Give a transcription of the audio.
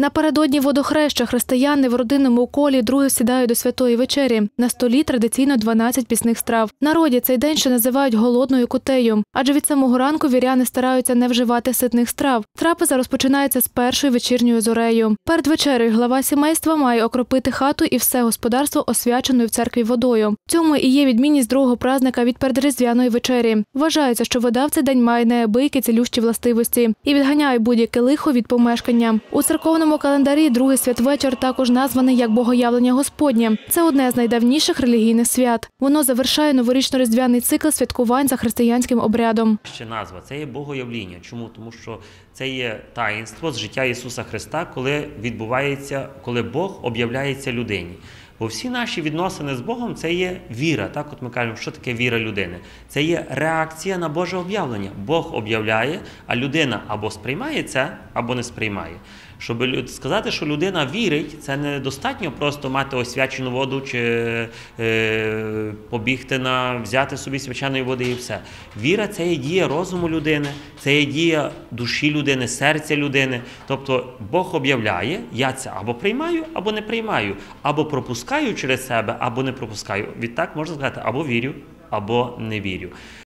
Напередодні водохреща християни в родинному колі друге сідають до святої вечері. На столі традиційно 12 пісних страв. Народі цей день ще називають голодною кутею, адже від самого ранку віряни стараються не вживати ситних страв. Трапеза розпочинається з першою вечірньою зорею. Перед вечерею глава сімейства має окропити хату і все господарство освяченою в церкві водою. Цьому і є відмінність другого празника від передріздвяної вечері. Вважається, що вода в цей день має неабиякі цілющі властивості і відганяє будь-яке лихо від помешкання. У церковному календарі другий святвечір також названий як Богоявлення Господнє. Це одне з найдавніших релігійних свят. Воно завершає новорічно-різдвяний цикл святкувань за християнським обрядом. Ще назва це є Богоявління. Чому? Тому що це є таїнство з життя Ісуса Христа, коли відбувається, коли Бог об'являється людині. Бо всі наші відносини з Богом це є віра. Так, от ми кажемо, що таке віра людини? Це є реакція на Боже об'явлення. Бог об'являє, а людина або сприймає це, або не сприймає. Щоб сказати, що людина вірить, це не достатньо просто мати освячену воду чи е, побігти на взяти собі свяченої води і все. Віра це є дія розуму людини, це є дія душі людини, серця людини. Тобто Бог об'являє, я це або приймаю, або не приймаю, або пропускаю через себе, або не пропускаю. Відтак можна сказати, або вірю, або не вірю.